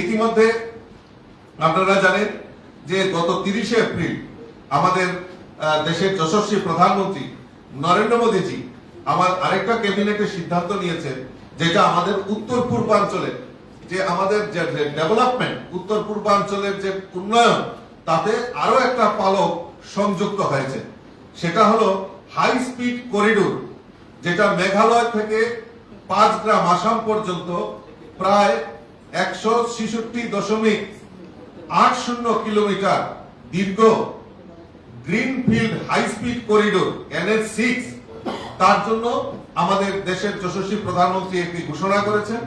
ইতিমধ্যে আপনারা জানেন যে গত তিরিশে এপ্রিল আমাদের দেশের যশস্বী প্রধানমন্ত্রী নরেন্দ্র মোদীজি আমার আরেকটা ক্যাবিনেটের সিদ্ধান্ত নিয়েছেন, যেটা আমাদের উত্তর পূর্বাঞ্চলে যে আমাদের যে ডেভেলপমেন্ট, উত্তর পূর্বাঞ্চলের যে উন্নয়ন, তাতে আরও একটা পালক সংযুক্ত হয়েছে। সেটা হলো হাই স্পিড করিডোর যেটা মেঘালয় থেকে পাঁচ গ্রাম আসাম পর্যন্ত প্রায় একশো ছেষট্টি দশমিক আট শূন্য কিলোমিটার দীর্ঘ greenfield high speed corridor, NS six. তার জন্য আমাদের দেশের যশস্বী প্রধানমন্ত্রী একটি ঘোষণা করেছেন।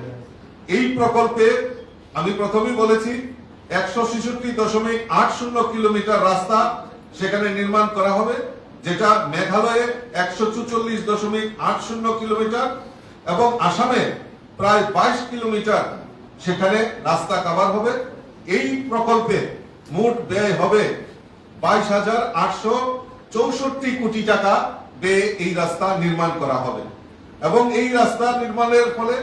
এই প্রকল্পে আমি প্রথমেই বলেছি, একশো ছেষট্টি দশমিক আট শূন্য কিলোমিটার রাস্তা সেখানে নির্মাণ করা হবে, যেটা মেঘালয়ে একশো চুচল্লিশ দশমিক আট শূন্য কিলোমিটার এবং আসামে প্রায় বাইশ কিলোমিটার সেখানে রাস্তা কাভার হবে। এই প্রকল্পে মোট ব্যয় হবে বাইশ হাজার আটশো চৌষট্টি কোটি টাকা ব্যয়ে এই রাস্তা নির্মাণ করা হবে। এবং এই রাস্তা নির্মাণের ফলে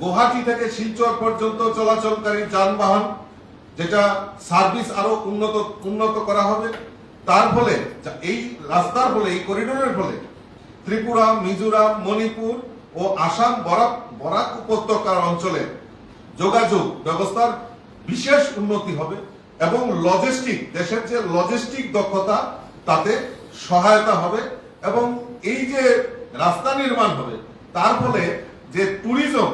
গুয়াহাটি থেকে শিলচর পর্যন্ত চলাচলকারী যানবাহন, যেটা সার্ভিস আরও উন্নত উন্নত করা হবে, তার ফলে এই রাস্তার ফলে, এই করিডোরের ফলে ত্রিপুরা, মিজোরাম, মণিপুর ও আসাম বরাক বরাক উপত্যকার অঞ্চলে যোগাযোগ ব্যবস্থার বিশেষ উন্নতি হবে এবং লজিস্টিক দেশের যে লজিস্টিক দক্ষতা, তাতে সহায়তা হবে এবং এই যে রাস্তা নির্মাণ হবে, তার ফলে যে ট্যুরিজম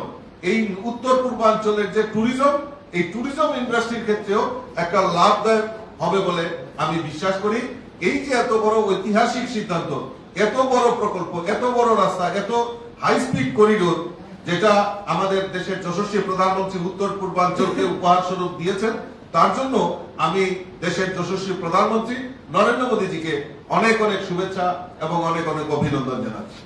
এই উত্তর পূর্বাঞ্চলের যে ট্যুরিজম এই ট্যুরিজম ইন্ডাস্ট্রির ক্ষেত্রেও একটা লাভদায়ক হবে বলে আমি বিশ্বাস করি। এই যে এত বড় ঐতিহাসিক সিদ্ধান্ত, এত বড় প্রকল্প, এত বড় রাস্তা, এত হাই স্পিড করিডোর যেটা আমাদের দেশের যশস্বী প্রধানমন্ত্রী উত্তর পূর্বাঞ্চলকে উপহার স্বরূপ দিয়েছেন, তার জন্য আমি দেশের যশস্বী প্রধানমন্ত্রী নরেন্দ্র মোদীজিকে অনেক অনেক শুভেচ্ছা এবং অনেক অনেক অভিনন্দন জানাচ্ছি।